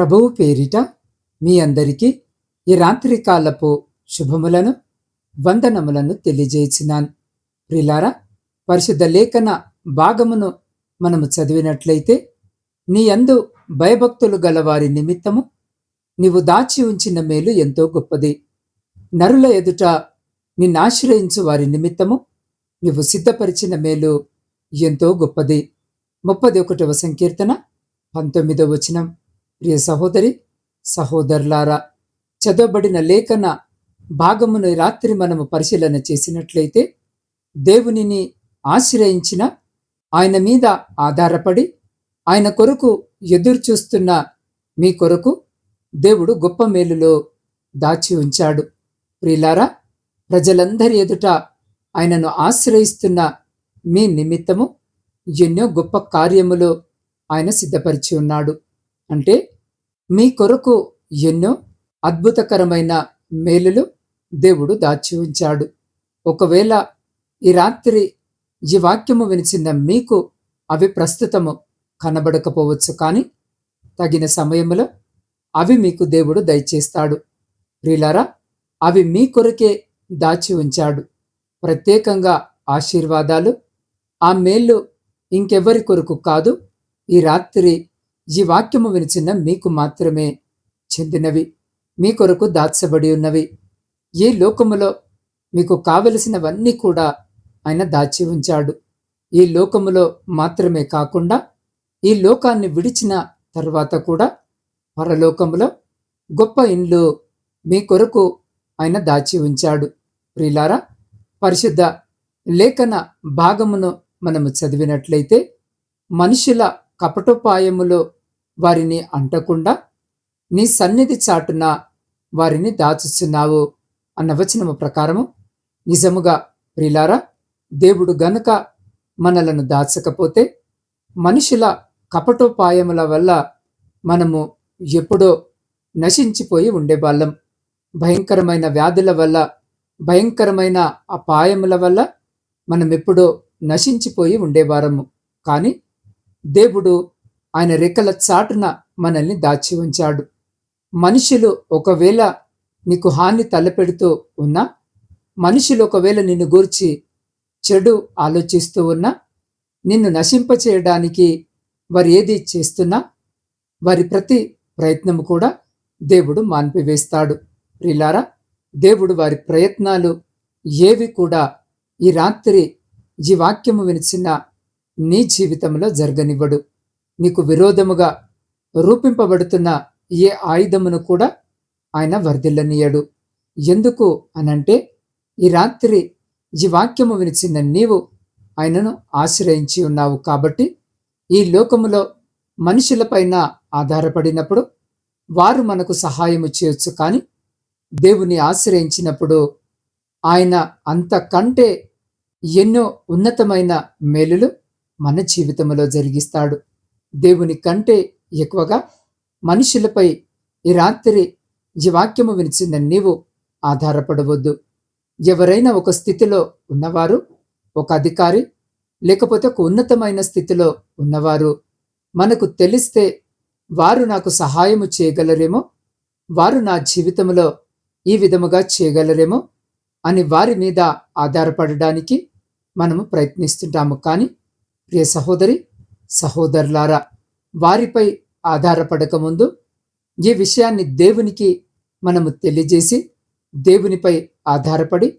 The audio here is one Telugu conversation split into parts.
ప్రభువు పేరిట మీ అందరికీ ఈ రాత్రికాలపు శుభములను వందనములను తెలియజేసినాను. ప్రిలారా పరిశుద్ధ లేఖన భాగమును మనము చదివినట్లయితే నీ అందు భయభక్తులు గలవారి నిమిత్తము నీవు దాచి ఉంచిన మేలు ఎంతో గొప్పది. నరుల ఎదుట నిన్నాశ్రయించు వారి నిమిత్తము నీవు సిద్ధపరిచిన మేలు ఎంతో గొప్పది. ముప్పది ఒకటవ సంకీర్తన పంతొమ్మిదవ వచనం. ప్రియ సహోదరి సహోదరులారా చదవబడిన లేఖన భాగమును రాత్రి మనము పరిశీలన చేసినట్లయితే దేవునిని ఆశ్రయించిన ఆయన మీద ఆధారపడి ఆయన కొరకు ఎదురు చూస్తున్న మీ కొరకు దేవుడు గొప్ప మేలులో దాచి ఉంచాడు. ప్రియులారా ప్రజలందరి ఎదుట ఆయనను ఆశ్రయిస్తున్న మీ నిమిత్తము ఎన్నో గొప్ప కార్యములు ఆయన సిద్ధపరిచి ఉన్నాడు. అంటే మీ కొరకు ఎన్నో అద్భుతకరమైన మేలులు దేవుడు దాచి ఉంచాడు. ఒకవేళ ఈ రాత్రి ఈ వాక్యము వినిచిన మీకు అవి ప్రస్తుతము కనబడకపోవచ్చు కానీ తగిన సమయంలో అవి మీకు దేవుడు దయచేస్తాడు. ప్రిలారా అవి మీ కొరకే దాచి ఉంచాడు. ప్రత్యేకంగా ఆశీర్వాదాలు ఆ మేళ్ళు ఇంకెవరి కొరకు కాదు ఈ రాత్రి ఈ వాక్యము వినిచిన మీకు మాత్రమే చెందినవి. మీ కొరకు దాచబడి ఉన్నవి. ఈ లోకములో మీకు కావలసినవన్నీ కూడా ఆయన దాచి ఉంచాడు. ఈ లోకములో మాత్రమే కాకుండా ఈ లోకాన్ని విడిచిన తర్వాత కూడా పరలోకములో గొప్ప ఇండ్లు మీ కొరకు ఆయన దాచి ఉంచాడు. ప్రిలారా పరిశుద్ధ లేఖన భాగమును మనము చదివినట్లయితే మనుషుల కపటోపాయములో వారిని అంటకుండా నీ సన్నిధి చాటున వారిని దాచుచున్నావు అన్న వచనము ప్రకారము నిజముగా ప్రిలారా దేవుడు గనుక మనలను దాచకపోతే మనుషుల కపటోపాయముల వల్ల మనము ఎప్పుడో నశించిపోయి ఉండేవాళ్ళం. భయంకరమైన వ్యాధుల వల్ల భయంకరమైన అపాయముల వల్ల మనం ఎప్పుడో నశించిపోయి ఉండేవారము. కానీ దేవుడు ఆయన రెక్కల చాటున మనల్ని దాచి ఉంచాడు. మనుషులు ఒకవేళ నీకు హాని తలపెడుతూ ఉన్నా మనుషులు ఒకవేళ నిన్ను గూర్చి చెడు ఆలోచిస్తూ ఉన్నా నిన్ను నశింపచేయడానికి వారు ఏది చేస్తున్నా వారి ప్రతి ప్రయత్నము కూడా దేవుడు మాన్పివేస్తాడు. ప్రిలారా దేవుడు వారి ప్రయత్నాలు ఏవి కూడా ఈ రాత్రి ఈ వాక్యము వినిచిన నీ జీవితంలో జరగనివ్వడు. నీకు విరోధముగా రూపింపబడుతున్న ఏ ఆయుధమును కూడా ఆయన వర్ధిల్లనీయడు ఎందుకు అనంటే ఈ రాత్రి ఈ వాక్యము వినిచిన నీవు ఆయనను ఆశ్రయించి ఉన్నావు కాబట్టి ఈ లోకములో మనుషులపైన ఆధారపడినప్పుడు వారు మనకు సహాయము చేయొచ్చు కానీ దేవుని ఆశ్రయించినప్పుడు ఆయన అంతకంటే ఎన్నో ఉన్నతమైన మేలులు మన జీవితంలో జరిగిస్తాడు. దేవుని కంటే ఎక్కువగా మనుషులపై ఈ రాత్రి ఈ వాక్యము వినిచిన నీవు ఆధారపడవద్దు. ఎవరైనా ఒక స్థితిలో ఉన్నవారు ఒక అధికారి లేకపోతే ఒక ఉన్నతమైన స్థితిలో ఉన్నవారు మనకు తెలిస్తే వారు నాకు సహాయము చేయగలరేమో వారు నా జీవితంలో ఈ విధముగా చేయగలరేమో అని వారి మీద ఆధారపడడానికి మనము ప్రయత్నిస్తుంటాము. కానీ ప్రియ సహోదరి సహోదరులారా వారిపై ఆధారపడకముందు ఈ విషయాన్ని దేవునికి మనము తెలియజేసి దేవునిపై ఆధారపడి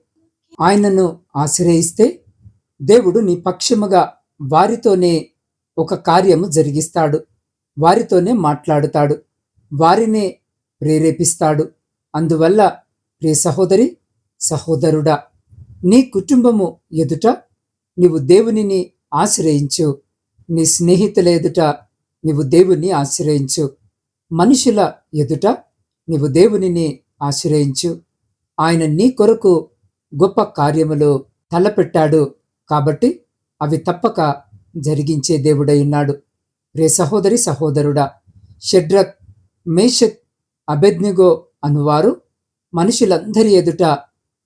ఆయనను ఆశ్రయిస్తే దేవుడు నీ పక్షముగా వారితోనే ఒక కార్యము జరిగిస్తాడు. వారితోనే మాట్లాడుతాడు. వారినే ప్రేరేపిస్తాడు. అందువల్ల ప్రియ సహోదరి సహోదరుడా నీ కుటుంబము ఎదుట నీవు దేవునిని ఆశ్రయించు. నీ స్నేహితుల ఎదుట నీవు దేవుని ఆశ్రయించు. మనుషుల ఎదుట నీవు దేవునిని ఆశ్రయించు. ఆయన నీ కొరకు గొప్ప కార్యములు తలపెట్టాడు కాబట్టి అవి తప్పక జరిగించే దేవుడై ఉన్నాడు. రే సహోదరి సహోదరుడా షడ్రక్ మేషక్ అబెద్నిగో అనువారు మనుషులందరి ఎదుట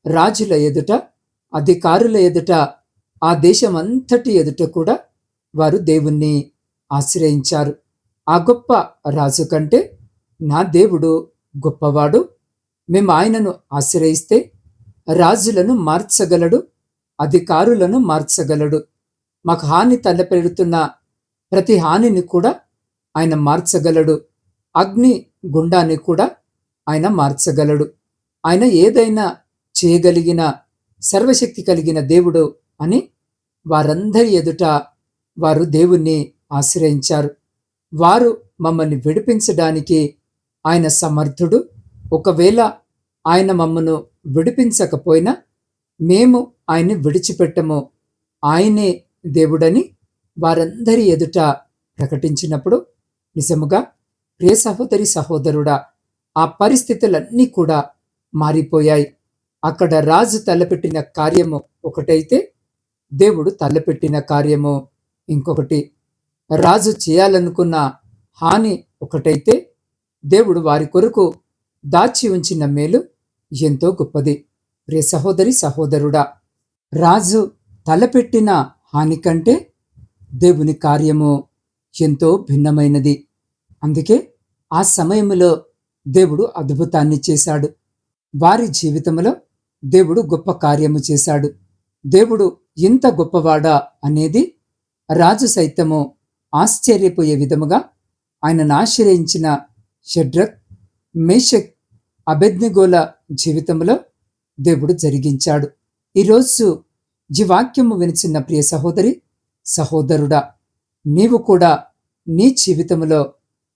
రాజుల ఎదుట అధికారుల ఎదుట ఆ దేశమంతటి ఎదుట కూడా వారు దేవుణ్ణి ఆశ్రయించారు. ఆ గొప్ప రాజు కంటే నా దేవుడు గొప్పవాడు. మేము ఆయనను ఆశ్రయిస్తే రాజులను మార్చగలడు అధికారులను మార్చగలడు. మాకు హాని తలపెడుతున్న ప్రతి హానిని కూడా ఆయన మార్చగలడు. అగ్ని గుండాన్ని కూడా ఆయన మార్చగలడు. ఆయన ఏదైనా చేయగలిగిన సర్వశక్తి కలిగిన దేవుడు అని వారందరి ఎదుట వారు దేవుణ్ణి ఆశ్రయించారు. వారు మమ్మల్ని విడిపించడానికి ఆయన సమర్థుడు. ఒకవేళ ఆయన మమ్మను విడిపించకపోయినా మేము ఆయన్ని విడిచిపెట్టము. ఆయనే దేవుడని వారందరి ఎదుట ప్రకటించినప్పుడు నిజముగా ప్రియ సహోదరి సహోదరుడా ఆ పరిస్థితులన్నీ కూడా మారిపోయాయి. అక్కడ రాజు తలపెట్టిన కార్యము ఒకటైతే దేవుడు తలపెట్టిన కార్యము. ఇంకొకటి రాజు చేయాలనుకున్న హాని ఒకటైతే దేవుడు వారి కొరకు దాచి ఉంచిన మేలు ఎంతో గొప్పది. ప్రియ సహోదరి సహోదరుడా రాజు తలపెట్టిన హాని కంటే దేవుని కార్యము ఎంతో భిన్నమైనది. అందుకే ఆ సమయంలో దేవుడు అద్భుతాన్ని చేశాడు. వారి జీవితంలో దేవుడు గొప్ప కార్యము చేశాడు. దేవుడు ఇంత గొప్పవాడా అనేది రాజు సైతము ఆశ్చర్యపోయే విధముగా ఆయనను ఆశ్రయించిన షడ్రక్ మేషక్ అభెజ్ఞగోల జీవితంలో దేవుడు జరిగించాడు. ఈరోజు జీవాక్యము వినిచిన ప్రియ సహోదరి సహోదరుడా నీవు కూడా నీ జీవితంలో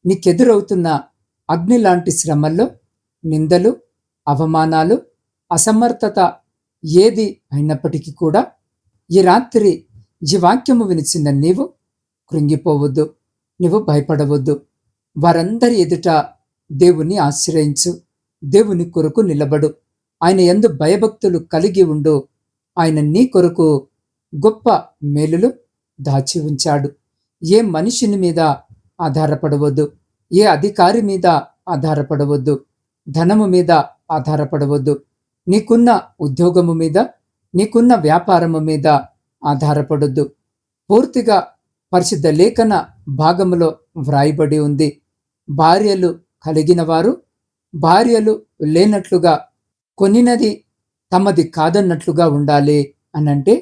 నీకెదురవుతున్న అగ్ని లాంటి శ్రమల్లో నిందలు అవమానాలు అసమర్థత ఏది అయినప్పటికీ కూడా ఈ రాత్రి ఈ వాక్యము వినిచిన నీవు? కృంగిపోవద్దు నువ్వు భయపడవద్దు. వారందరి ఎదుట దేవుని ఆశ్రయించు దేవుని కొరకు నిలబడు. ఆయన ఎందు భయభక్తులు కలిగి ఉండు. ఆయన నీ కొరకు గొప్ప మేలులు దాచి ఉంచాడు. ఏ మనిషిని మీద ఆధారపడవద్దు ఏ అధికారి మీద ఆధారపడవద్దు ధనము మీద ఆధారపడవద్దు. నీకున్న ఉద్యోగము మీద నీకున్న వ్యాపారము మీద ఆధారపడొద్దు. పూర్తిగా పరిశుద్ధ లేఖన భాగములో వ్రాయబడి ఉంది. భార్యలు కలిగిన వారు భార్యలు లేనట్లుగా కొనినది తమది కాదన్నట్లుగా ఉండాలి అనంటే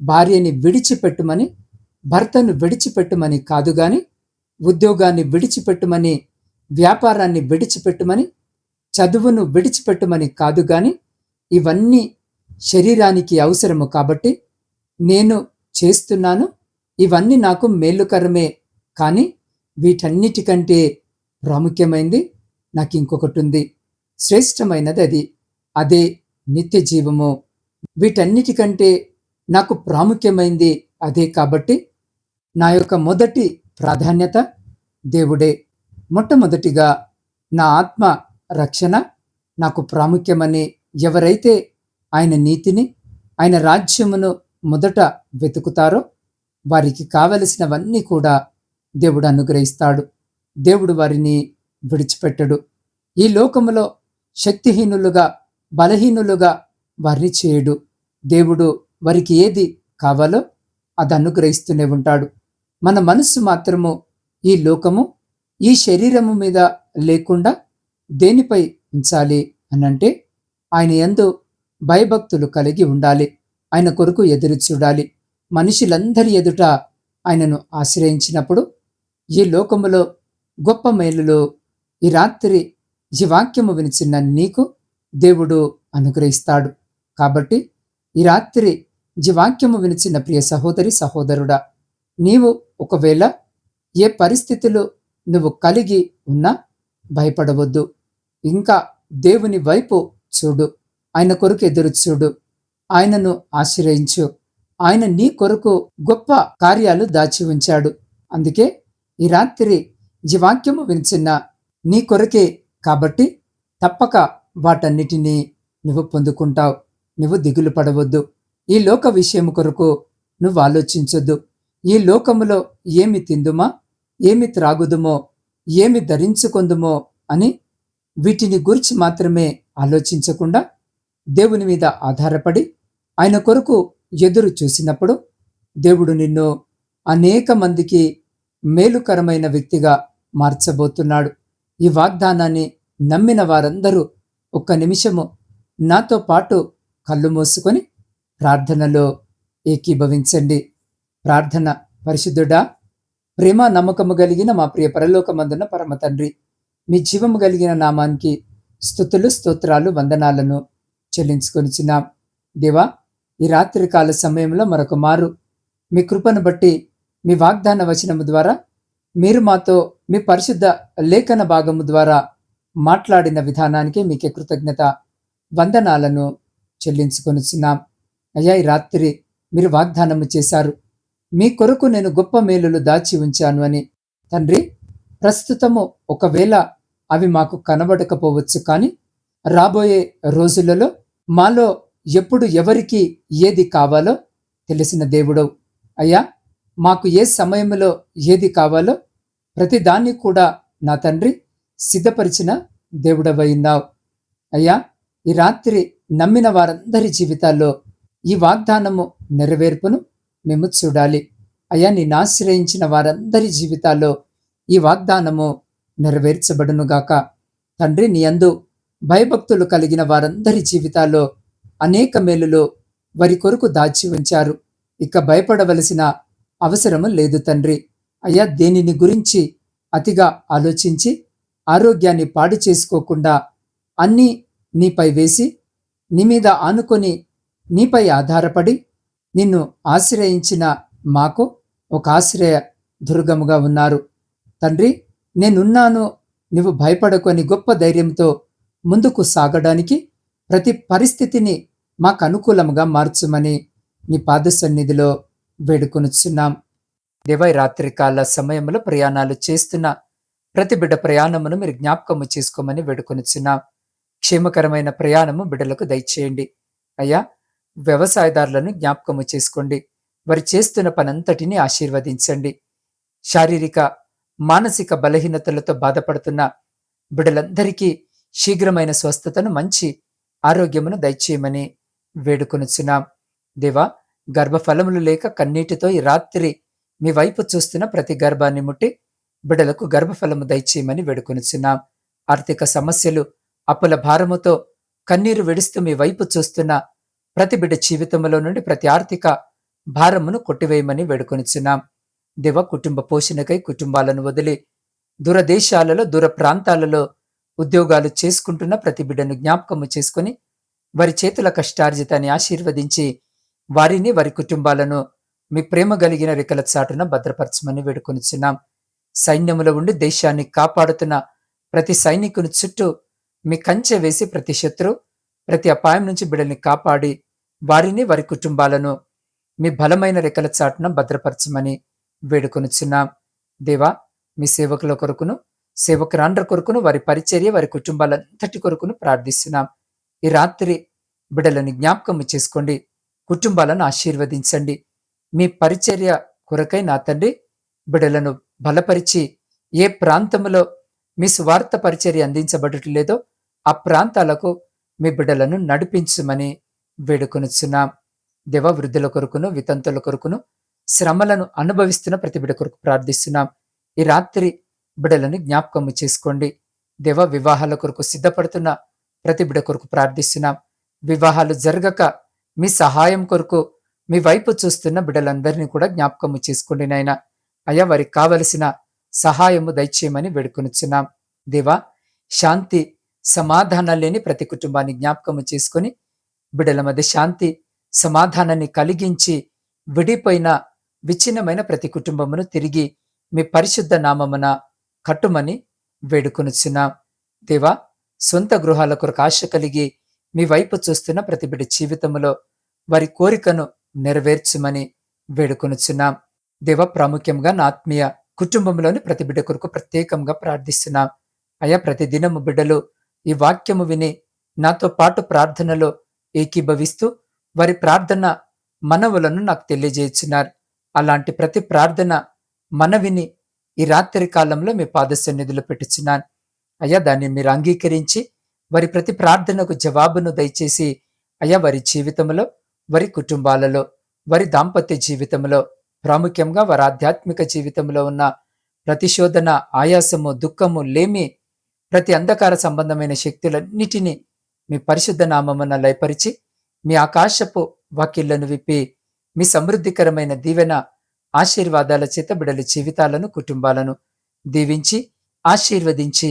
భార్యని విడిచిపెట్టుమని భర్తను విడిచిపెట్టమని కాదు గాని ఉద్యోగాన్ని విడిచిపెట్టమని వ్యాపారాన్ని విడిచిపెట్టమని చదువును విడిచిపెట్టమని కాదు గాని ఇవన్నీ శరీరానికి అవసరము కాబట్టి నేను చేస్తున్నాను. ఇవన్నీ నాకు మేలుకరమే కానీ వీటన్నిటికంటే ప్రాముఖ్యమైంది నాకు ఇంకొకటి ఉంది. శ్రేష్టమైనది అది. అదే నిత్య జీవము. వీటన్నిటికంటే నాకు ప్రాముఖ్యమైంది అదే కాబట్టి నా యొక్క మొదటి ప్రాధాన్యత దేవుడే. మొట్టమొదటిగా నా ఆత్మ రక్షణ నాకు ప్రాముఖ్యమని ఎవరైతే ఆయన నీతిని ఆయన రాజ్యమును మొదట వెతుకుతారో వారికి కావలసినవన్నీ కూడా దేవుడు అనుగ్రహిస్తాడు. దేవుడు వారిని విడిచిపెట్టడు. ఈ లోకములో శక్తిహీనులుగా బలహీనులుగా వారిని చేయడు. దేవుడు వారికి ఏది కావాలో అది అనుగ్రహిస్తూనే ఉంటాడు. మన మనస్సు మాత్రము ఈ లోకము ఈ శరీరము మీద లేకుండా దేనిపై ఉంచాలి అనంటే ఆయన ఎందు భయభక్తులు కలిగి ఉండాలి. ఆయన కొరకు ఎదురు చూడాలి. మనుషులందరి ఎదుట ఆయనను ఆశ్రయించినప్పుడు ఈ లోకములో గొప్ప మేలులో ఈ రాత్రి ఈ వాక్యము వినిచిన నీకు దేవుడు అనుగ్రహిస్తాడు. కాబట్టి ఈ రాత్రి ఈ వాక్యము వినిచిన ప్రియ సహోదరి సహోదరుడా నీవు ఒకవేళ ఏ పరిస్థితులు నువ్వు కలిగి ఉన్నా భయపడవద్దు. ఇంకా దేవుని వైపు చూడు. ఆయన కొరకు ఎదురు చూడు. ఆయనను ఆశ్రయించు. ఆయన నీ కొరకు గొప్ప కార్యాలు దాచి ఉంచాడు. అందుకే ఈ రాత్రి ఈ వాక్యము వినిచిన్న నీ కొరకే కాబట్టి తప్పక వాటన్నిటినీ నువ్వు పొందుకుంటావు. నువ్వు దిగులు పడవద్దు. ఈ లోక విషయం కొరకు నువ్వు ఆలోచించొద్దు. ఈ లోకములో ఏమి తిందుమా? ఏమి త్రాగుదుమో? ఏమి ధరించుకుందుమో? అని వీటిని గురించి మాత్రమే ఆలోచించకుండా దేవుని మీద ఆధారపడి ఆయన కొరకు ఎదురు చూసినప్పుడు దేవుడు నిన్ను అనేక మందికి మేలుకరమైన వ్యక్తిగా మార్చబోతున్నాడు. ఈ వాగ్దానాన్ని నమ్మిన వారందరూ ఒక్క నిమిషము నాతో పాటు కళ్ళు మూసుకొని ప్రార్థనలో ఏకీభవించండి. ప్రార్థన పరిశుద్ధుడా ప్రేమ నమ్మకము కలిగిన మా ప్రియ పరలోకమందున పరమ తండ్రి మీ జీవము కలిగిన నామానికి స్థుతులు స్తోత్రాలు వందనాలను చెల్లించుకొనిచ్చినాం దేవా ఈ రాత్రికాల సమయంలో మరొక మారు. మీ కృపను బట్టి మీ వాగ్దాన వచనము ద్వారా మీరు మాతో మీ పరిశుద్ధ లేఖన భాగము ద్వారా మాట్లాడిన విధానానికి మీకే కృతజ్ఞత వందనాలను చెల్లించుకొనిచున్నాం. అయ్యా ఈ రాత్రి మీరు వాగ్దానము చేశారు. మీ కొరకు నేను గొప్ప మేలులు దాచి ఉంచాను అని. తండ్రి ప్రస్తుతము ఒకవేళ అవి మాకు కనబడకపోవచ్చు కానీ రాబోయే రోజులలో మాలో ఎప్పుడు ఎవరికి ఏది కావాలో తెలిసిన దేవుడవు. అయ్యా మాకు ఏ సమయంలో ఏది కావాలో ప్రతిదాన్ని కూడా నా తండ్రి సిద్ధపరిచిన దేవుడవైన్నావు అయ్యా ఈ రాత్రి నమ్మిన వారందరి జీవితాల్లో ఈ వాగ్దానము నెరవేర్పును మేము చూడాలి. అయ్యా నేను ఆశ్రయించిన వారందరి జీవితాల్లో ఈ వాగ్దానము నెరవేర్చబడునుగాక. తండ్రి నీ అందు భయభక్తులు కలిగిన వారందరి జీవితాల్లో అనేక మేలులో వారి కొరకు దాచి ఉంచారు. ఇక భయపడవలసిన అవసరము లేదు తండ్రి. అయ్యా దేనిని గురించి అతిగా ఆలోచించి ఆరోగ్యాన్ని పాడు చేసుకోకుండా అన్నీ నీపై వేసి నీ మీద ఆనుకొని నీపై ఆధారపడి నిన్ను ఆశ్రయించిన మాకు ఒక ఆశ్రయ దుర్గముగా ఉన్నారు. తండ్రి నేనున్నాను నువ్వు భయపడకొని గొప్ప ధైర్యంతో ముందుకు సాగడానికి ప్రతి పరిస్థితిని మాకు అనుకూలముగా మార్చమని నీ పాద సన్నిధిలో వేడుకొనుచున్నాం. దేవై రాత్రికాల సమయంలో ప్రయాణాలు చేస్తున్న ప్రతి బిడ్డ ప్రయాణమును మీరు జ్ఞాపకము చేసుకోమని వేడుకొనుచున్నాం. క్షేమకరమైన ప్రయాణము బిడ్డలకు దయచేయండి. అయ్యా వ్యవసాయదారులను జ్ఞాపకము చేసుకోండి. వారు చేస్తున్న పనంతటిని ఆశీర్వదించండి. శారీరక మానసిక బలహీనతలతో బాధపడుతున్న బిడ్డలందరికీ శీఘ్రమైన స్వస్థతను మంచి ఆరోగ్యమును దయచేయమని వేడుకొనుచున్నాం. దేవా గర్భఫలములు లేక కన్నీటితో ఈ రాత్రి మీ వైపు చూస్తున్న ప్రతి గర్భాన్ని ముట్టి బిడలకు గర్భఫలము దయచేయమని వేడుకొనుచున్నాం. ఆర్థిక సమస్యలు అప్పుల భారముతో కన్నీరు విడుస్తూ మీ వైపు చూస్తున్న ప్రతి బిడ్డ జీవితంలో నుండి ప్రతి ఆర్థిక భారమును కొట్టివేయమని వేడుకొనిచున్నాం. దివ కుటుంబ పోషణకై కుటుంబాలను వదిలి దూరదేశాలలో దూర ప్రాంతాలలో ఉద్యోగాలు చేసుకుంటున్న ప్రతి బిడ్డను జ్ఞాపకము చేసుకుని వారి చేతుల కష్టార్జితాన్ని ఆశీర్వదించి వారిని వారి కుటుంబాలను మీ ప్రేమ కలిగిన రెక్కల చాటున భద్రపరచమని వేడుకొనిచున్నాం. సైన్యములో ఉండి దేశాన్ని కాపాడుతున్న ప్రతి సైనికుని చుట్టూ మీ కంచె వేసి ప్రతి శత్రు ప్రతి అపాయం నుంచి బిడల్ని కాపాడి వారిని వారి కుటుంబాలను మీ బలమైన రెక్కల చాటున భద్రపరచమని వేడుకొనిచున్నాం. దేవా మీ సేవకుల కొరకును సేవకురాండ్ర కొరకును వారి పరిచర్య వారి కుటుంబాలంతటి కొరకును ప్రార్థిస్తున్నాం. ఈ రాత్రి బిడ్డలను జ్ఞాపకం చేసుకోండి. కుటుంబాలను ఆశీర్వదించండి. మీ పరిచర్య కొరకై నా తండ్రి బిడ్డలను బలపరిచి ఏ ప్రాంతంలో మీ స్వార్థ పరిచర్య అందించబడట్లేదో ఆ ప్రాంతాలకు మీ బిడ్డలను నడిపించమని వేడుకొనుచున్నాం. దేవ వృద్ధుల కొరకును వితంతుల కొరకును శ్రమలను అనుభవిస్తున్న ప్రతి బిడ్డ కొరకు ప్రార్థిస్తున్నాం. ఈ రాత్రి బిడలను జ్ఞాపకము చేసుకోండి. దేవ వివాహాల కొరకు సిద్ధపడుతున్న ప్రతి బిడ కొరకు ప్రార్థిస్తున్నాం. వివాహాలు జరగక మీ సహాయం కొరకు మీ వైపు చూస్తున్న బిడ్డలందరినీ కూడా జ్ఞాపకము చేసుకోండి నాయన. అయ్యా వారికి కావలసిన సహాయము దయచేయమని వేడుకొనిచున్నాం. దేవా శాంతి సమాధానం లేని ప్రతి కుటుంబాన్ని జ్ఞాపకము చేసుకొని బిడ్డల మధ్య శాంతి సమాధానాన్ని కలిగించి విడిపోయిన విచ్ఛిన్నమైన ప్రతి కుటుంబమును తిరిగి మీ పరిశుద్ధ నామమున కట్టుమని వేడుకొనుచున్నాం. దేవా సొంత గృహాల ఆశ కలిగి మీ వైపు చూస్తున్న ప్రతి బిడ్డ జీవితంలో వారి కోరికను నెరవేర్చమని వేడుకొనుచున్నాం. దేవ ప్రాముఖ్యంగా నా ఆత్మీయ కుటుంబంలోని ప్రతి బిడ్డ కొరకు ప్రత్యేకంగా ప్రార్థిస్తున్నాం. అయా ప్రతి దినము బిడ్డలు ఈ వాక్యము విని నాతో పాటు ప్రార్థనలో ఏకీభవిస్తూ వారి ప్రార్థన మనవులను నాకు తెలియజేస్తున్నారు అలాంటి ప్రతి ప్రార్థన మనవిని ఈ రాత్రి కాలంలో మీ పాదసన్నిధిలో పెట్టుచున్నాను. అయ్యా దాన్ని మీరు అంగీకరించి వారి ప్రతి ప్రార్థనకు జవాబును దయచేసి అయ్యా వారి జీవితంలో వారి కుటుంబాలలో వారి దాంపత్య జీవితంలో ప్రాముఖ్యంగా వారి ఆధ్యాత్మిక జీవితంలో ఉన్న ప్రతిశోధన ఆయాసము దుఃఖము లేమి ప్రతి అంధకార సంబంధమైన శక్తులన్నిటినీ మీ పరిశుద్ధ నామమున లయపరిచి మీ ఆకాశపు వాకిళ్ళను విప్పి మీ సమృద్ధికరమైన దీవెన ఆశీర్వాదాల చేత బిడల జీవితాలను కుటుంబాలను దీవించి ఆశీర్వదించి